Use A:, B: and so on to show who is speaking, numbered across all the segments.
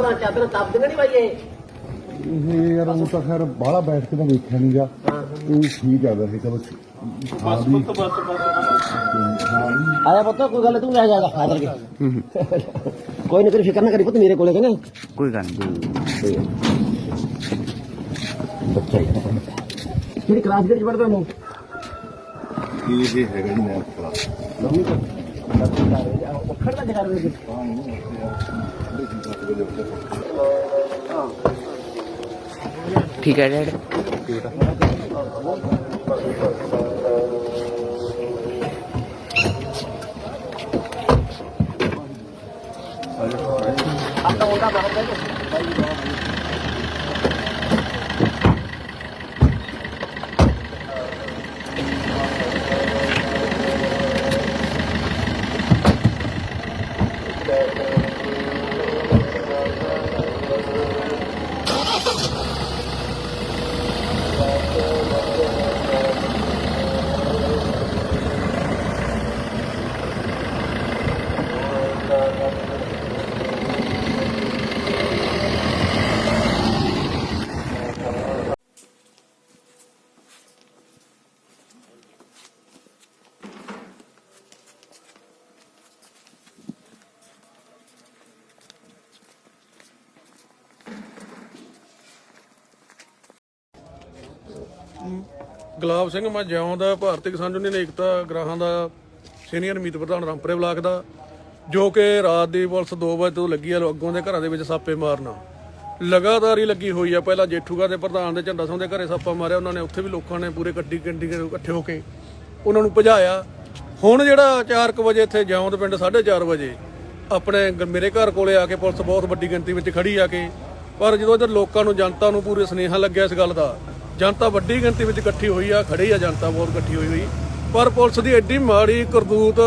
A: ਮੋਟਰਾਂ ਚਾਦਰ ਤਪਦੀਆਂ ਨਹੀਂ ਬਾਈ ਇਹ?
B: ਇਹ ਯਾਰ ਉਹ ਤਾਂ ਖੈਰ ਬਾਹਲਾ ਬੈਠ ਕੇ ਤਾਂ ਵੇਖਿਆ ਨਹੀਂਗਾ ਉਹ ਠੀਕ ਆ ਵੈਸੇ ਚਲੋ ਹਾਂ ਵੀ ਹਾਂ ਵੀ
A: ਆਇਆ ਪੁੱਤ ਕੋਈ ਗੱਲ ਤੂੰ ਲੈ ਜਾ ਫਾਦਰ ਕੇ। ਕੋਈ ਨਹੀਂ ਤੇਰੀ ਫਿਕਰ ਨਾ ਕਰੀ ਪੁੱਤ ਮੇਰੇ ਕੋਲੇ ਕਹਿੰਦੇ
C: ਕੋਈ ਗੱਲ ਨਹੀਂ
A: ਬੱਚਾ ਹੀ ਕਿਹੜੀ ਕਲਾਸ ਦੇ ਵਿੱਚ ਪੜਦਾ ਨੂੰ
B: ਇਹ ਇਹ ਹੈਗਾ ਜੀ ਮੈਂ ਕਲਾਸ
A: ਨਵੀਂ ਤੋਂ ਖੜਦਾ ਜਗਾ ਰਹੇ
C: ਠੀਕ ਹੈ ਡੈਡ
A: ਆਪਣਾ ਮੁੰਡਾ ਬਾਹਰ ਬੈਠੋ
D: ਗੁਲਾਬ ਸਿੰਘ ਮੈਂ ਜਿਉਂ ਦਾ ਭਾਰਤੀ ਕਿਸਾਨ ਯੂਨੀਅਨ ਏਕਤਾ ਗ੍ਰਾਹਾਂ ਦਾ ਸੀਨੀਅਰ ਮੀਤ ਪ੍ਰਧਾਨ ਰਾਮਪੁਰੇ ਬਲਾਕ ਦਾ, ਜੋ ਕਿ ਰਾਤ ਦੀ ਪੁਲਿਸ 2 ਵਜੇ ਤੋਂ ਲੱਗੀ ਆ ਅੱਗੋਂ ਦੇ ਘਰਾਂ ਦੇ ਵਿੱਚ ਸਾਪੇ ਮਾਰਨਾ। ਲਗਾਤਾਰ ਹੀ ਲੱਗੀ ਹੋਈ ਆ, ਪਹਿਲਾਂ ਜੇਠੂਗਾ ਦੇ ਪ੍ਰਧਾਨ ਦੇ ਝੰਡਾ ਸਿੰਘ ਦੇ ਘਰੇ ਸਾਪਾ ਮਾਰਿਆ, ਉਹਨਾਂ ਨੇ ਉੱਥੇ ਵੀ ਲੋਕਾਂ ਨੇ ਪੂਰੇ ਗੱਡੀ ਗੱਡੀ ਇਕੱਠੇ ਹੋ ਕੇ ਉਹਨਾਂ ਨੂੰ ਭਜਾਇਆ। ਹੁਣ ਜਿਹੜਾ 4:00 ਵਜੇ ਇੱਥੇ ਜਿਉਂ ਦੇ ਪਿੰਡ 4:30 ਵਜੇ, ਆਪਣੇ ਮੇਰੇ ਘਰ ਕੋਲੇ ਆ ਕੇ ਪੁਲਿਸ ਬਹੁਤ ਵੱਡੀ ਗਿਣਤੀ ਵਿੱਚ ਖੜੀ ਆ ਕੇ, ਪਰ ਜਦੋਂ ਇੱਧਰ ਲੋਕਾਂ ਨੂੰ, ਜਨਤਾ ਨੂੰ ਪੂਰੇ ਸੁਨੇਹਾ ਲੱਗਿਆ ਇਸ ਗੱਲ ਦਾ ਜਨਤਾ ਵੱਡੀ ਗਿਣਤੀ ਵਿੱਚ ਇਕੱਠੀ ਹੋਈ ਆ ਖੜੀ ਆ, ਜਨਤਾ ਬਹੁਤ ਇਕੱਠੀ ਹੋਈ ਹੋਈ। ਪਰ ਪੁਲਿਸ ਦੀ ਐਡੀ ਮਾੜੀ ਕਰਤੂਤ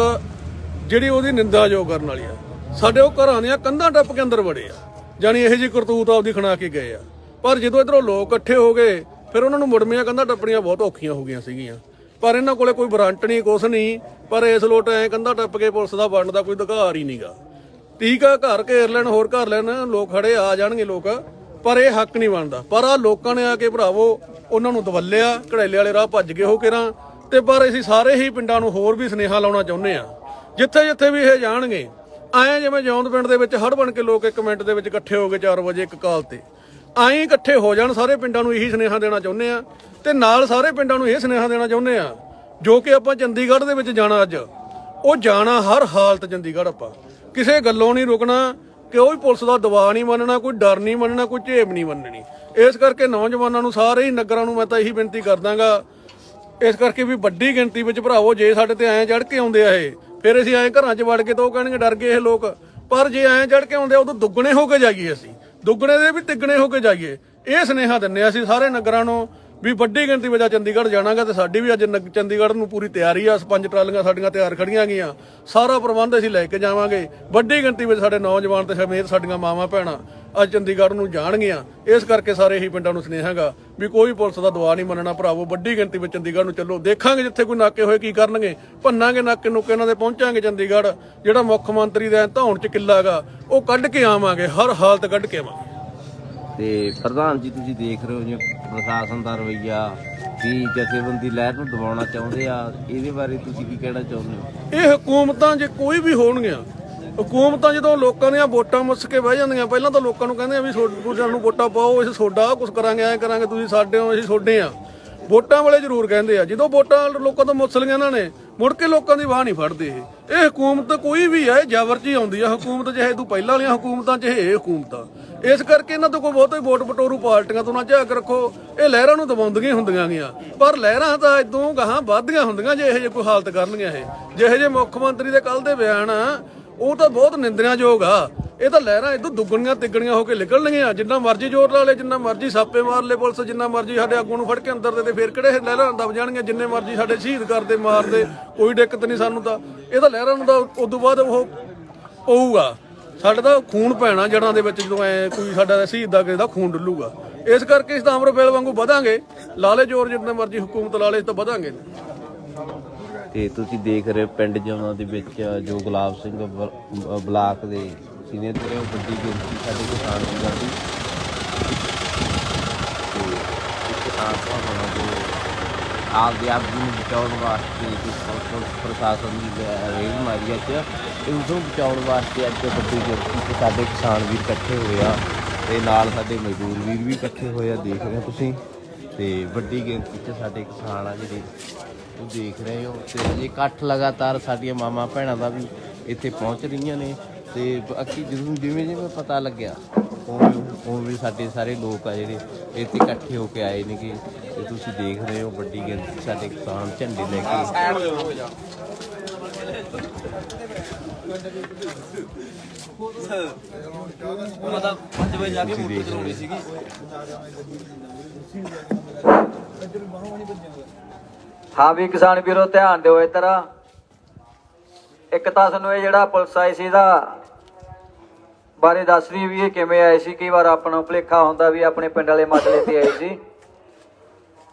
D: ਜਿਹੜੀ ਉਹਦੀ ਨਿੰਦਾਯੋਗ ਕਰਨ ਵਾਲੀ ਆ। ਸਾਡੇ ਉਹ ਘਰਾਂ ਦੀਆਂ ਕੰਧਾਂ ਟੱਪ ਕੇ ਅੰਦਰ ਵੜੇ ਆ ਜਾਨੀ ਇਹੋ ਜਿਹੀ ਕਰਤੂਤ ਆਪਦੀ ਖਣਾ ਕੇ ਗਏ ਆ। ਪਰ ਜਦੋਂ ਇਧਰੋਂ ਲੋਕ ਇਕੱਠੇ ਹੋ ਗਏ, ਫਿਰ ਉਹਨਾਂ ਨੂੰ ਮੁੜਮੀਆਂ ਕੰਧਾਂ ਟੱਪਣੀਆਂ ਬਹੁਤ ਔਖੀਆਂ ਹੋ ਗਈਆਂ ਸੀਗੀਆਂ। ਪਰ ਇਹਨਾਂ ਕੋਲੇ ਕੋਈ ਵਾਰੰਟ ਨਹੀਂ, ਕੁਛ ਨਹੀਂ, ਪਰ ਇਸ ਲੋਟ ਐ ਕੰਧਾਂ ਟੱਪ ਕੇ ਪੁਲਿਸ ਦਾ ਬਣਨ ਦਾ ਕੋਈ ਅਧਿਕਾਰ ਹੀ ਨਹੀਂਗਾ ਠੀਕ ਆ, ਘਰ ਘੇਰ ਲੈਣ, ਹੋਰ ਘਰ ਲੈਣ, ਲੋਕ ਖੜੇ ਆ ਜਾਣਗੇ ਲੋਕ। ਪਰ ਇਹ ਹੱਕ ਨਹੀਂ ਬਣਦਾ। ਪਰ ਆ ਲੋਕਾਂ ਨੇ ਆ ਕੇ ਭਰਾਵੋ, ਉਹਨਾਂ ਨੂੰ ਦਵੱਲਿਆ ਘੜੇਲੇ ਵਾਲੇ ਰਾਹ ਭੱਜ ਗਏ ਹੋ ਕਿਰਾਂ ਤੇ ਪਰ ਅਸੀਂ ਸਾਰੇ ਹੀ ਪਿੰਡਾਂ ਨੂੰ ਹੋਰ ਵੀ ਸੁਨੇਹਾ ਲਾਉਣਾ ਚਾਹੁੰਦੇ ਆ ਜਿੱਥੇ ਜਿੱਥੇ ਵੀ ਇਹ ਜਾਣਗੇ, ਐਂ ਜਿਵੇਂ ਜੌਂਦ ਪਿੰਡ ਦੇ ਵਿੱਚ ਹੜ ਬਣ ਕੇ ਲੋਕ ਇੱਕ ਮਿੰਟ ਦੇ ਵਿੱਚ ਇਕੱਠੇ ਹੋ ਗਏ 4 ਵਜੇ ਇੱਕ ਕਾਲ ਤੇ। ਐਂ ਇਕੱਠੇ ਹੋ ਜਾਣ, ਸਾਰੇ ਪਿੰਡਾਂ ਨੂੰ ਇਹੀ ਸੁਨੇਹਾ ਦੇਣਾ ਚਾਹੁੰਦੇ ਆ ਤੇ ਨਾਲ ਸਾਰੇ ਪਿੰਡਾਂ ਨੂੰ ਇਹ ਸੁਨੇਹਾ ਦੇਣਾ ਚਾਹੁੰਦੇ ਆ ਜੋ ਕਿ ਆਪਾਂ ਚੰਡੀਗੜ੍ਹ ਦੇ ਵਿੱਚ ਜਾਣਾ ਅੱਜ। ਉਹ ਜਾਣਾ ਹਰ ਹਾਲਤ ਚੰਡੀਗੜ੍ਹ ਆਪਾਂ। ਕਿਸੇ ਗੱਲੋਂ ਨਹੀਂ ਰੁਕਣਾ ਕਿ ਉਹ ਵੀ ਪੁਲਿਸ ਦਾ ਦਬਾਅ ਨਹੀਂ ਮੰਨਣਾ, ਕੋਈ ਡਰ ਨਹੀਂ ਮੰਨਣਾ, ਕੋਈ ਝੇਪ ਨਹੀਂ ਮੰਨਣੀ। ਇਸ ਕਰਕੇ ਨੌਜਵਾਨਾਂ ਨੂੰ ਸਾਰੇ ਹੀ ਨਗਰਾਂ ਨੂੰ ਮੈਂ ਤਾਂ ਇਹੀ ਬੇਨਤੀ ਕਰਦਾਗਾ, ਇਸ ਕਰਕੇ ਵੀ ਵੱਡੀ ਗਿਣਤੀ ਵਿੱਚ ਭਰਾਵੋ, ਜੇ ਸਾਡੇ ਤੇ ਐਂ ਚੜ ਕੇ ਆਉਂਦੇ ਆ ਇਹ, ਫਿਰ ਅਸੀਂ ਐਂ ਘਰਾਂ 'ਚ ਵੜ ਕੇ ਤਾਂ ਉਹ ਕਹਿਣਗੇ, ਡਰ ਗਏ ਇਹ ਲੋਕ। ਪਰ ਜੇ ਐਂ ਚੜ ਕੇ ਆਉਂਦੇ ਆ, ਉਦੋਂ ਦੁੱਗਣੇ ਹੋ ਕੇ ਜਾਈਏ ਅਸੀਂ। ਦੁੱਗਣੇ ਦੇ ਵੀ ਤਿੱਗਣੇ ਹੋ ਕੇ ਜਾਈਏ। ਇਹ ਸੁਨੇਹਾ ਦਿੰਨੇ ਆ ਅਸੀਂ ਸਾਰੇ ਨਗਰਾਂ ਨੂੰ ਵੀ ਵੱਡੀ ਗਿਣਤੀ ਵਿੱਚ ਚੰਡੀਗੜ੍ਹ ਜਾਣਾਗਾ ਤੇ ਸਾਡੀ ਵੀ ਅੱਜ ਨਗ- ਚੰਡੀਗੜ੍ਹ ਨੂੰ ਪੂਰੀ ਤਿਆਰੀ ਆ, ਪੰਜ ਟਰਾਲੀਆਂ ਸਾਡੀਆਂ ਤਿਆਰ ਖੜੀਆਂ ਗਈਆਂ। ਸਾਰਾ ਪ੍ਰਬੰਧ ਅਸੀਂ ਲੈ ਕੇ ਜਾਵਾਂਗੇ। ਵੱਡੀ ਗਿਣਤੀ ਵਿੱਚ ਸਾਡੇ ਨੌਜਵਾਨ ਤੇ ਸਮੇਤ ਸਾਡੀਆਂ ਮਾਵਾਂ ਭੈਣਾਂ ਅੱਜ ਚੰਡੀਗੜ੍ਹ ਨੂੰ ਜਾਣਗੀਆਂ। ਇਸ ਕਰਕੇ ਸਾਰੇ ਹੀ ਪਿੰਡਾਂ ਨੂੰ ਸੁਨੇਹਾਗਾ ਵੀ ਕੋਈ ਪੁਲਿਸ ਦਾ ਦਵਾ ਨਹੀਂ ਮੰਨਣਾ। ਭਰਾਵੋ, ਵੱਡੀ ਗਿਣਤੀ ਵਿੱਚ ਚੰਡੀਗੜ੍ਹ ਨੂੰ ਚੱਲੋ। ਦੇਖਾਂਗੇ ਜਿੱਥੇ ਕੋਈ ਨਾਕੇ ਹੋਏ ਕੀ ਕਰਨਗੇ। ਭੰਨਾਂਗੇ ਨਾਕੇ ਨੁਕੇ ਇਹਨਾਂ ਦੇ, ਪਹੁੰਚਾਂਗੇ ਚੰਡੀਗੜ੍ਹ। ਜਿਹੜਾ ਮੁੱਖ ਮੰਤਰੀ ਦਾ ਧੌਣ ਚ ਕਿੱਲਾਗਾ ਉਹ ਕੱਢ ਕੇ ਆਵਾਂਗੇ। ਹਰ ਹਾਲਤ ਕੱਢ ਕੇ ਆਵਾਂਗੇ।
E: ਤੇ ਪ੍ਰਧਾਨ ਜੀ, ਤੁਸੀਂ ਦੇਖ ਰਹੇ ਹੋ ਜਿਵੇਂ ਪ੍ਰਸ਼ਾਸਨ ਦਾ ਰਵੱਈਆ ਵੀ ਜਥੇਬੰਦੀ ਲਹਿਰ ਨੂੰ ਦਬਾਉਣਾ ਚਾਹੁੰਦੇ ਆ, ਇਹਦੇ ਬਾਰੇ ਤੁਸੀਂ ਕੀ ਕਹਿਣਾ ਚਾਹੁੰਦੇ ਹੋ?
D: ਇਹ ਹਕੂਮਤਾਂ ਜੇ ਕੋਈ ਵੀ ਹੋਣਗੀਆਂ, ਹਕੂਮਤਾਂ ਜਦੋਂ ਲੋਕਾਂ ਦੀਆਂ ਵੋਟਾਂ ਮੁੱਸ ਕੇ ਬਹਿ ਜਾਂਦੀਆਂ, ਪਹਿਲਾਂ ਤਾਂ ਲੋਕਾਂ ਨੂੰ ਕਹਿੰਦੇ ਆ ਵੀ ਤੁਹਾਡੇ ਨੂੰ ਵੋਟਾਂ ਪਾਓ, ਅਸੀਂ ਤੁਹਾਡਾ ਕੁਝ ਕਰਾਂਗੇ, ਐ ਕਰਾਂਗੇ, ਤੁਸੀਂ ਸਾਡੇ ਹੋ, ਅਸੀਂ ਤੁਹਾਡੇ ਆ। ਵੋਟਾਂ ਵਾਲੇ ਜ਼ਰੂਰ ਕਹਿੰਦੇ ਆ। ਜਦੋਂ ਵੋਟਾਂ ਲੋਕਾਂ ਤੋਂ ਮੁੱਸ ਲਈਆਂ ਇਹਨਾਂ ਨੇ ਮੁੜ ਕੇ ਲੋਕਾਂ ਦੀ ਬਾਹ ਨਹੀਂ ਫੜਦੇ ਇਹ। ਇਹ ਹਕੂਮਤ ਕੋਈ ਵੀ ਹੈ ਜ਼ਬਰ 'ਚ ਹੀ ਆਉਂਦੀ ਆ। ਹਕੂਮਤ ਜਿਹੇ ਤੂੰ ਪਹਿਲਾਂ ਵਾਲੀਆਂ ਹਕੂਮਤਾਂ 'ਚ ਇਹ ਹਕੂਮਤਾਂ। ਇਸ ਕਰਕੇ ਇਹਨਾਂ ਤੋਂ ਕੋਈ ਬਹੁਤੇ ਵੋਟ ਬਟੋਰੂ ਪਾਰਟੀਆਂ ਤੋਂ ਨਾ ਝਾਕ ਰੱਖੋ। ਇਹ ਲਹਿਰਾਂ ਨੂੰ ਦਬਾਉਂਦੀਆਂ ਹੁੰਦੀਆਂ ਗੀਆਂ। ਪਰ ਲਹਿਰਾਂ ਤਾਂ ਇਦੋਂ ਗਾਹਾਂ ਵੱਧਦੀਆਂ ਹੁੰਦੀਆਂ ਜੇ ਇਹ ਜੇ ਕੋਈ ਹਾਲਤ ਕਰਨਗੀਆਂ ਇਹ। ਜਿਹੇ ਜੇ ਮੁੱਖ ਮੰਤਰੀ ਦੇ ਕੱਲ ਦੇ ਬਿਆਨ ਆ, ਉਹ ਤਾਂ ਬਹੁਤ ਨਿੰਦਣਾਯੋਗ ਆ। ਇਹ ਤਾਂ ਲਹਿਰਾਂ ਇਦੋਂ ਦੁੱਗਣੀਆਂ ਤਿੱਗਣੀਆਂ ਹੋ ਕੇ ਨਿਕਲਣਗੀਆਂ। ਜਿੰਨਾ ਮਰਜ਼ੀ ਜ਼ੋਰ ਲਾ ਲੇ, ਜਿੰਨਾ ਮਰਜ਼ੀ ਸਾਪੇ ਮਾਰ ਲੇ ਪੁਲਿਸ, ਜਿੰਨਾ ਮਰਜ਼ੀ ਸਾਡੇ ਆਗੂ ਨੂੰ ਫੜ ਕੇ ਅੰਦਰ ਦੇ ਤੇ ਫੇਰ ਕਿਹੜੇ ਲਹਿਰਾਂ ਦਬ ਜਾਣਗੀਆਂ? ਜਿੰਨੇ ਮਰਜ਼ੀ ਸਾਡੇ ਸ਼ਹੀਦ ਕਰਦੇ ਮਾਰਦੇ, ਕੋਈ ਦਿੱਕਤ ਨਹੀਂ ਸਾਨੂੰ ਤਾਂ। ਇਹ ਤਾਂ ਲਹਿਰਾਂ ਨੂੰ ਤਾਂ ਉਦੋਂ ਬਾਅਦ ਉਹ ਪਊਗਾ। ਸਾਡਾ ਤਾਂ ਖੂਨ ਪੈਣਾ ਜੜਾਂ ਦੇ ਵਿੱਚ ਜਦੋਂ ਐ ਕੋਈ ਸਾਡਾ ਸ਼ਹੀਦ ਦਾ ਕਿਸੇ ਦਾ ਖੂਨ ਡੁੱਲੂਗਾ। ਇਸ ਕਰਕੇ ਇਸ ਤਾਂ ਅਮਰਪਾਲ ਵਾਂਗੂ ਵਧਾਂਗੇ। ਲਾਲੇ ਜੋਰ ਜਿੰਨਾ ਮਰਜ਼ੀ ਹਕੂਮਤ ਲਾ ਲੇ ਤਾਂ ਵਧਾਂਗੇ।
E: ਤੇ ਤੁਸੀਂ ਦੇਖ ਰਹੇ ਹੋ ਪਿੰਡ ਜਮਨਾ ਦੇ ਵਿੱਚ ਜੋ ਗੁਲਾਬ ਸਿੰਘ ਬਲਾਕ ਦੇ ਅਸੀਂ ਨੇ ਤੇ ਉਹ ਵੱਡੀ ਗਿਣਤੀ ਸਾਡੇ ਕਿਸਾਨ ਵੀਰਾਂ ਦੀ ਤੇ ਇੱਕ ਕਿਸਾਨ ਭਾਵਨਾ ਦੇ ਆਪਦੇ ਆਪ ਜੀ ਨੂੰ ਬਚਾਉਣ ਵਾਸਤੇ ਜਿਸ ਪ੍ਰਸ਼ਾਸਨ ਦੀ ਰੇਲ ਮਾਰੀ ਅੱਜ। ਤੇ ਨੂੰ ਬਚਾਉਣ ਵਾਸਤੇ ਅੱਜ ਵੱਡੀ ਗਿਣਤੀ 'ਚ ਸਾਡੇ ਕਿਸਾਨ ਵੀਰ ਇਕੱਠੇ ਹੋਏ ਆ। ਤੇ ਨਾਲ ਸਾਡੇ ਮਜ਼ਦੂਰ ਵੀਰ ਵੀ ਇਕੱਠੇ ਹੋਏ ਆ, ਦੇਖ ਰਹੇ ਹੋ ਤੁਸੀਂ। ਤੇ ਵੱਡੀ ਗਿਣਤੀ 'ਚ ਸਾਡੇ ਕਿਸਾਨ ਆ ਜਿਹੜੇ, ਉਹ ਦੇਖ ਰਹੇ ਹੋ। ਤੇ ਇਹ ਇਕੱਠ ਲਗਾਤਾਰ ਸਾਡੀਆਂ ਮਾਮਾ ਭੈਣਾਂ ਦਾ ਵੀ ਇੱਥੇ ਪਹੁੰਚ ਰਹੀਆਂ ਨੇ। ਤੇ ਬਾਕੀ ਜਦੋਂ ਜਿਵੇਂ ਜਿਵੇਂ ਪਤਾ ਲੱਗਿਆ ਉਵੇਂ ਉਵੇਂ ਸਾਡੇ ਸਾਰੇ ਲੋਕ ਆ ਜਿਹੜੇ ਇੱਥੇ ਇਕੱਠੇ ਹੋ ਕੇ ਆਏ ਨੇਗੇ। ਤੇ ਤੁਸੀਂ ਦੇਖ ਰਹੇ ਹੋ ਵੱਡੀ ਗਿਣਤੀ ਸਾਡੇ ਕਿਸਾਨ ਝੰਡੇ ਲੈ ਕੇ। ਹੋ।
F: ਹਾਂ ਵੀ ਕਿਸਾਨ ਵੀਰੋ ਧਿਆਨ ਦਿਓ ਇੱਧਰ ਇੱਕ ਤਾਂ ਸਾਨੂੰ ਇਹ ਜਿਹੜਾ ਪੁਲਿਸ ਆਈ ਸੀ ਦਾ ਬਾਰੇ ਦੱਸ ਰਹੀ ਵੀ ਇਹ ਕਿਵੇਂ ਆਏ ਸੀ। ਕਈ ਵਾਰ ਆਪਾਂ ਨੂੰ ਭੁਲੇਖਾ ਹੁੰਦਾ ਵੀ ਆਪਣੇ ਪਿੰਡ ਵਾਲੇ ਮਸਲੇ ਤੇ ਆਏ ਸੀ।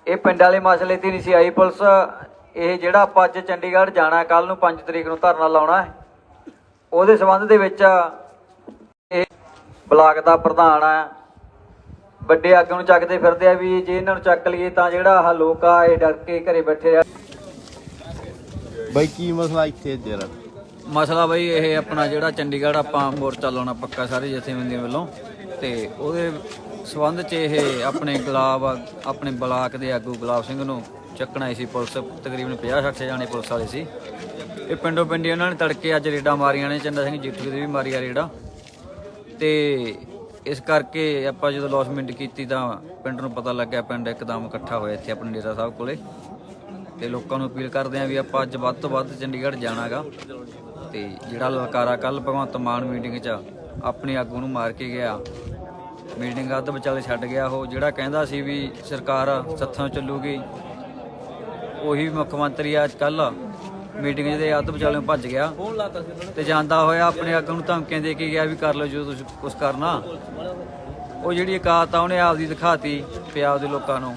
F: ਇਹ ਪਿੰਡ ਵਾਲੇ ਮਸਲੇ ਤੇ ਨਹੀਂ ਸੀ ਆਈ। ਪੁਲਿਸ, ਇਹ ਜਿਹੜਾ ਆਪਾਂ ਅੱਜ ਚੰਡੀਗੜ੍ਹ ਜਾਣਾ ਕੱਲ ਨੂੰ 5 ਤਰੀਕ ਨੂੰ ਧਰਨਾ ਲਾਉਣਾ ਹੈ। ਉਹਦੇ ਸੰਬੰਧ ਦੇ ਵਿੱਚ ਇਹ ਬਲਾਕ ਦਾ ਪ੍ਰਧਾਨ ਆ। ਵੱਡੇ ਆਗੂ ਨੂੰ ਚੱਕਦੇ ਫਿਰਦੇ ਆ ਵੀ ਜੇ ਇਹਨਾਂ ਨੂੰ ਚੱਕ ਲਈਏ ਤਾਂ ਜਿਹੜਾ ਆਹ ਲੋਕ ਆ, ਇਹ ਡਰ ਕੇ ਘਰੇ ਬੈਠੇ ਆ।
E: ਬਾਈ, ਕੀ ਮਸਲਾ ਇੱਥੇ ਜਰਾ
G: ਮਸਲਾ ਬਈ ਇਹ ਆਪਣਾ ਜਿਹੜਾ ਚੰਡੀਗੜ੍ਹ ਆਪਾਂ ਮੋਰਚਾ ਲਾਉਣਾ ਪੱਕਾ ਸਾਰੇ ਜਥੇਬੰਦੀਆਂ ਵੱਲੋਂ ਤੇ ਉਹਦੇ ਸਬੰਧ 'ਚ ਇਹ ਆਪਣੇ ਗੁਲਾਬ ਆਪਣੇ ਬਲਾਕ ਦੇ ਆਗੂ ਗੁਲਾਬ ਸਿੰਘ ਨੂੰ ਚੱਕਣਾ ਸੀ ਪੁਲਿਸ, ਤਕਰੀਬਨ 50 60 ਜਾਣੇ ਪੁਲਿਸ ਵਾਲੇ ਸੀ। ਇਹ ਪਿੰਡੋਂ ਪਿੰਡੀ ਉਹਨਾਂ ਨੇ ਤੜਕੇ ਅੱਜ ਰੇਡਾਂ ਮਾਰੀਆਂ ਨੇ, ਚੰਦਾ ਸਿੰਘ ਜੀਠੂ ਦੇ ਵੀ ਮਾਰੀਆਂ ਰੇਡਾਂ। ਤੇ ਇਸ ਕਰਕੇ ਆਪਾਂ ਜਦੋਂ ਲੌਸਮੈਂਟ ਕੀਤੀ ਤਾਂ ਪਿੰਡ ਨੂੰ ਪਤਾ ਲੱਗਿਆ ਪਿੰਡ ਇੱਕਦਮ ਇਕੱਠਾ ਹੋਇਆ ਇੱਥੇ ਆਪਣੇ ਡੇਰਾ ਸਾਹਿਬ ਕੋਲੇ। ਤੇ ਲੋਕਾਂ ਨੂੰ ਅਪੀਲ ਕਰਦੇ ਆਂ ਵੀ ਆਪਾਂ ਅੱਜ ਵੱਧ ਤੋਂ ਵੱਧ ਚੰਡੀਗੜ੍ਹ ਜਾਣਾਗਾ। ਤੇ ਜਿਹੜਾ ਲਲਕਾਰਾ ਕੱਲ ਭਗਵੰਤ ਮਾਨ ਮੀਟਿੰਗ 'ਚ ਆਪਣੇ ਆਗੂ ਨੂੰ ਮਾਰ ਕੇ ਗਿਆ ਮੀਟਿੰਗ ਅੱਧ ਵਿਚਾਲੇ ਛੱਡ ਗਿਆ ਉਹ, ਜਿਹੜਾ ਕਹਿੰਦਾ ਸੀ ਵੀ ਸਰਕਾਰ ਸੱਥਾਂ ਚੱਲੂਗੀ, ਉਹੀ ਮੁੱਖ ਮੰਤਰੀ ਅੱਜ ਕੱਲ ਮੀਟਿੰਗ ਦੇ ਅੱਧ ਵਿਚਾਲੇ ਭੱਜ ਗਿਆ ਤੇ ਜਾਂਦਾ ਹੋਇਆ ਆਪਣੇ ਆਗੂ ਨੂੰ ਧਮਕੀਆਂ ਦੇ ਕੇ ਗਿਆ ਵੀ ਕਰ ਲਓ ਜੋ ਤੁਸੀਂ ਕੁਝ ਕਰਨਾ। ਉਹ ਜਿਹੜੀ ਇਕਾਤ ਆ, ਉਹਨੇ ਆਪਦੀ ਦਿਖਾਤੀ ਪੰਜਾਬ ਦੇ ਲੋਕਾਂ ਨੂੰ।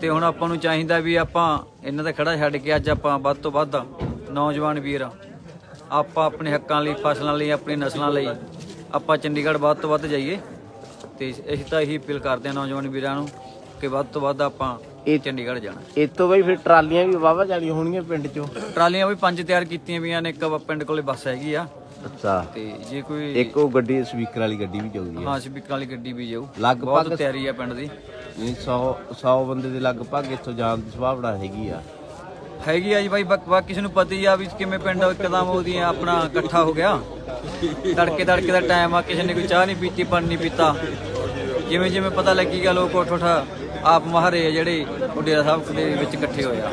G: ਤੇ ਹੁਣ ਆਪਾਂ ਨੂੰ ਚਾਹੀਦਾ ਵੀ ਆਪਾਂ ਇਹਨਾਂ ਦਾ ਖੜਾ ਛੱਡ ਕੇ ਅੱਜ ਆਪਾਂ ਵੱਧ ਤੋਂ ਵੱਧ ਨੌਜਵਾਨ ਵੀਰ ਆਪਾਂ ਆਪਣੇ ਹੱਕਾਂ ਲਈ ਫਸਲਾਂ ਲਈ ਆਪਣੀ ਨਸਲਾਂ ਲਈ ਆਪਾਂ ਚੰਡੀਗੜ੍ਹ ਵੱਧ ਤੋਂ ਵੱਧ ਜਾਈਏ। ਤੇ ਅਸੀਂ ਤਾਂ ਇਹੀ ਅਪੀਲ ਕਰਦੇ ਹਾਂ ਨੌਜਵਾਨ ਵੀਰਾਂ ਨੂੰ ਕਿ ਵੱਧ ਤੋਂ ਵੱਧ ਆਪਾਂ
E: ਇਹ-
G: ਚੰਡੀਗੜ੍ਹ ਜਾਣਾ।
E: ਇਹ ਤੋਂ ਬਾਈ ਫਿਰ ਟਰਾਲੀਆਂ ਵੀ ਵਾਵਾ ਜਾਣੀਆਂ ਹੋਣਗੀਆਂ ਪਿੰਡ ਚੋਂ?
G: ਟਰਾਲੀਆਂ ਵੀ ਪੰਜ ਤਿਆਰ ਕੀਤੀਆਂ ਵੀਆਂ ਨੇ ਇੱਕ ਪਿੰਡ ਕੋਲੇ ਬੱਸ ਹੈਗੀ ਆ।
E: ਅੱਛਾ।
G: ਤੇ ਜੇ ਕੋਈ
E: ਇੱਕ ਉਹ ਗੱਡੀ ਸਪੀਕਰ ਵਾਲੀ ਗੱਡੀ ਵੀ ਜਾਊਗੀ
G: ਹਾਂ ਸਪੀਕਰ ਵਾਲੀ ਗੱਡੀ ਵੀ ਜਾਊ।
E: ਲਗਭਗ-
G: ਤਿਆਰੀ ਆ ਪਿੰਡ ਦੀ।
E: 100 100 ਬੰਦੇ ਦੇ ਲਗਭਗ ਇੱਥੋਂ ਜਾਣ ਦੀ ਸੰਭਾਵਨਾ ਹੈਗੀ ਆ।
G: ਹੈਗੀ ਆ ਜੀ ਬਾਈ, ਬਾਕ- ਬਾਕੀ ਕਿਸੇ ਨੂੰ ਪਤਾ ਹੀ ਆ ਵੀ ਕਿਵੇਂ ਪਿੰਡ ਇੱਕਦਮ ਉਹਦੀ ਆਪਣਾ ਇਕੱਠਾ ਹੋ ਗਿਆ। ਤੜਕੇ ਤੜਕੇ ਦਾ ਟਾਈਮ ਆ, ਕਿਸੇ ਨੇ ਕੋਈ ਚਾਹ ਨਹੀਂ ਪੀਤੀ, ਪਾਣੀ ਨਹੀਂ ਪੀਤਾ। ਜਿਵੇਂ ਜਿਵੇਂ ਪਤਾ ਲੱਗੀਗਾ ਲੋਕ ਉੱਠ ਉੱਠ ਆਪ ਮਹਾਰੇ ਆ ਜਿਹੜੇ, ਉਹ ਡੇਰਾ ਸਾਹਿਬ ਦੇ ਵਿੱਚ ਇਕੱਠੇ ਹੋਏ ਆ।